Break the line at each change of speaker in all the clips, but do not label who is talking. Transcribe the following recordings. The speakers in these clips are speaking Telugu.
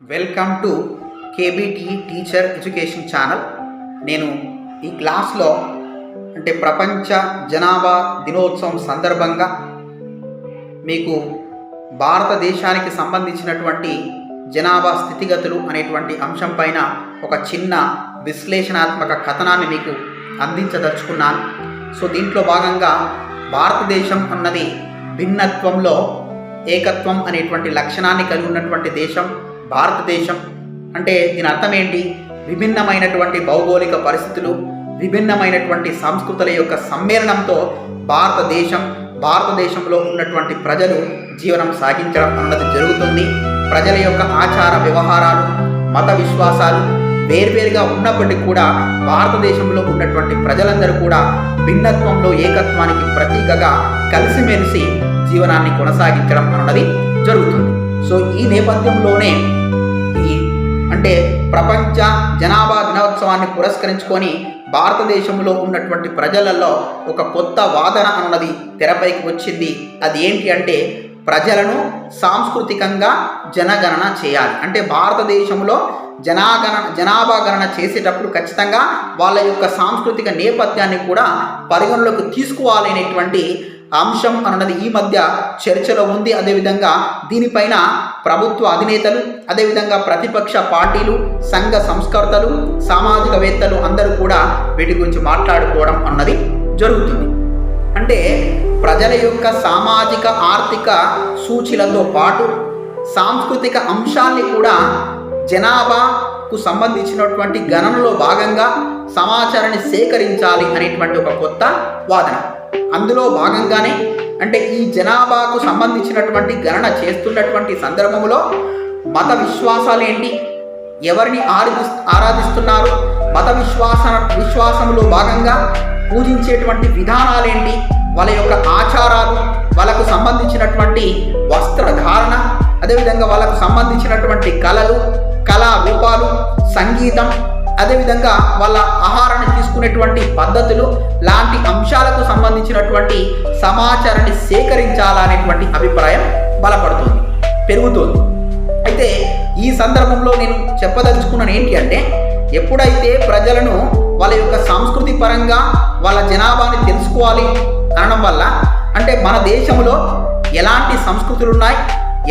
Welcome to KBT teacher education channel నేను ఈ క్లాస్లో అంటే ప్రపంచ జనాభా దినోత్సవం సందర్భంగా మీకు భారతదేశానికి సంబంధించినటువంటి జనాభా స్థితిగతులు అనేటువంటి అంశం పైన ఒక చిన్న విశ్లేషణాత్మక కథనాన్ని మీకు అందించదలుచుకున్నాను. సో దీంట్లో భాగంగా భారతదేశం అన్నది భిన్నత్వంలో ఏకత్వం అనేటువంటి లక్షణాన్ని కలిగి ఉన్నటువంటి దేశం. భారతదేశం అంటే దీని అర్థం ఏంటి? విభిన్నమైనటువంటి భౌగోళిక పరిస్థితులు విభిన్నమైనటువంటి సంస్కృతుల యొక్క సమ్మేళనంతో భారతదేశం భారతదేశంలో ఉన్నటువంటి ప్రజలు జీవనం సాగించడం అన్నది జరుగుతుంది. ప్రజల యొక్క ఆచార వ్యవహారాలు మత విశ్వాసాలు వేర్వేరుగా ఉన్నప్పటికీ కూడా భారతదేశంలో ఉన్నటువంటి ప్రజలందరూ కూడా భిన్నత్వంలో ఏకత్వానికి ప్రతీకగా కలిసిమెలిసి జీవనాన్ని కొనసాగించడం అన్నది జరుగుతుంది. సో ఈ నేపథ్యంలోనే ఈ అంటే ప్రపంచ జనాభా దినోత్సవాన్ని పురస్కరించుకొని భారతదేశంలో ఉన్నటువంటి ప్రజలలో ఒక కొత్త వాదన అన్నది తెరపైకి వచ్చింది. అది ఏంటి అంటే ప్రజలను సాంస్కృతికంగా జనగణన చేయాలి. అంటే భారతదేశంలో జనాగణ జనాభా గణన చేసేటప్పుడు ఖచ్చితంగా వాళ్ళ యొక్క సాంస్కృతిక నేపథ్యాన్ని కూడా పరిగణలోకి తీసుకోవాలనేటువంటి అంశం అన్నది ఈ మధ్య చర్చలో ఉంది. అదేవిధంగా దీనిపైన ప్రభుత్వ అధినేతలు అదేవిధంగా ప్రతిపక్ష పార్టీలు సంఘ సంస్కర్తలు సామాజికవేత్తలు అందరూ కూడా వీటి గురించి మాట్లాడుకోవడం అన్నది జరుగుతుంది. అంటే ప్రజల యొక్క సామాజిక ఆర్థిక సూచీలతో పాటు సాంస్కృతిక అంశాల్ని కూడా జనాభాకు సంబంధించినటువంటి గణనలో భాగంగా సమాచారాన్ని సేకరించాలి అనేటువంటి ఒక కొత్త వాదన. అందులో భాగంగానే అంటే ఈ జనాభాకు సంబంధించినటువంటి గణన చేస్తున్నటువంటి సందర్భంలో మత విశ్వాసాలు ఏంటి? ఎవరిని ఆరాధి ఆరాధిస్తున్నారు? మత విశ్వాస విశ్వాసంలో భాగంగా పూజించేటువంటి విధానాలేంటి వాళ్ళ యొక్క ఆచారాలు వాళ్ళకు సంబంధించినటువంటి వస్త్రధారణ అదేవిధంగా వాళ్ళకు సంబంధించినటువంటి కళలు కళా రూపాలు సంగీతం అదేవిధంగా వాళ్ళ ఆహారాన్ని తీసుకునేటువంటి పద్ధతులు లాంటి అంశాలకు సంబంధించినటువంటి సమాచారాన్ని సేకరించాలనేటువంటి అభిప్రాయం బలపడుతుంది పెరుగుతుంది. అయితే ఈ సందర్భంలో నేను చెప్పదలుచుకున్నాను ఏంటి అంటే ఎప్పుడైతే ప్రజలను వాళ్ళ యొక్క సంస్కృతి పరంగా వాళ్ళ జనాభాని తెలుసుకోవాలి అనడం వల్ల అంటే మన దేశంలో ఎలాంటి సంస్కృతులు ఉన్నాయి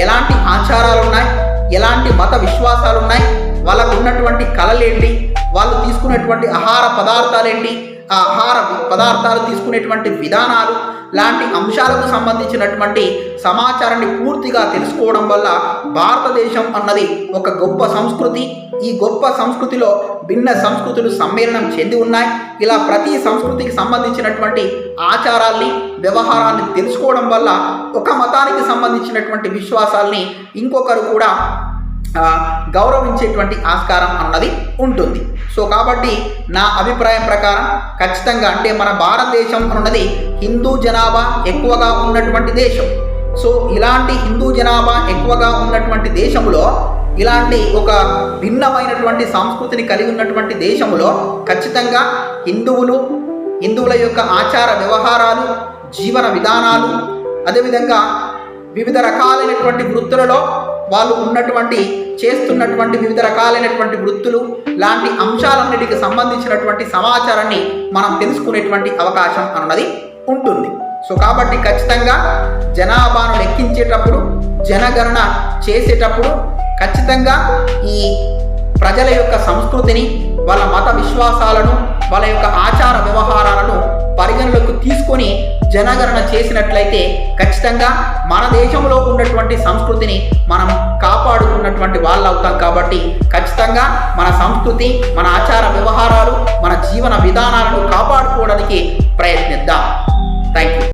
ఎలాంటి ఆచారాలు ఉన్నాయి ఎలాంటి మత విశ్వాసాలు ఉన్నాయి వాళ్ళకు ఉన్నటువంటి కళలేంటి వాళ్ళు తీసుకునేటువంటి ఆహార పదార్థాలేంటి? ఆ ఆహార పదార్థాలు తీసుకునేటువంటి విధానాలు లాంటి అంశాలకు సంబంధించినటువంటి సమాచారాన్ని పూర్తిగా తెలుసుకోవడం వల్ల భారతదేశం అన్నది ఒక గొప్ప సంస్కృతి. ఈ గొప్ప సంస్కృతిలో భిన్న సంస్కృతులు సమ్మేళనం చెంది ఉన్నాయి. ఇలా ప్రతి సంస్కృతికి సంబంధించినటువంటి ఆచారాల్ని వ్యవహారాన్ని తెలుసుకోవడం వల్ల ఒక మతానికి సంబంధించినటువంటి విశ్వాసాల్ని ఇంకొకరు కూడా గౌరవించేటువంటి ఆస్కారం అన్నది ఉంటుంది. సో కాబట్టి నా అభిప్రాయం ప్రకారం ఖచ్చితంగా అంటే మన భారతదేశం అన్నది హిందూ జనాభా ఎక్కువగా ఉన్నటువంటి దేశం. సో ఇలాంటి హిందూ జనాభా ఎక్కువగా ఉన్నటువంటి దేశంలో ఇలాంటి ఒక భిన్నమైనటువంటి సంస్కృతిని కలిగి ఉన్నటువంటి దేశంలో ఖచ్చితంగా హిందువులు హిందువుల యొక్క ఆచార వ్యవహారాలు జీవన విధానాలు అదేవిధంగా వివిధ రకాలైనటువంటి వృత్తులలో వాళ్ళు ఉన్నటువంటి చేస్తున్నటువంటి వివిధ రకాలైనటువంటి వృత్తులు లాంటి అంశాలన్నిటికి సంబంధించినటువంటి సమాచారాన్ని మనం తెలుసుకునేటువంటి అవకాశం అన్నది ఉంటుంది. సో కాబట్టి ఖచ్చితంగా జనాభాను లెక్కించేటప్పుడు జనగణన చేసేటప్పుడు ఖచ్చితంగా ఈ ప్రజల యొక్క సంస్కృతిని వాళ్ళ మత విశ్వాసాలను వాళ్ళ యొక్క ఆచార వ్యవహారాలను పరిగణలోకి జనగణన చేసినట్లయితే ఖచ్చితంగా మన దేశంలో ఉన్నటువంటి సంస్కృతిని మనం కాపాడుకున్నటువంటి వాళ్ళు అవుతాం కాబట్టి ఖచ్చితంగా మన సంస్కృతి మన ఆచార వ్యవహారాలు మన జీవన విధానాలను కాపాడుకోవడానికి ప్రయత్నిద్దాం. Thank you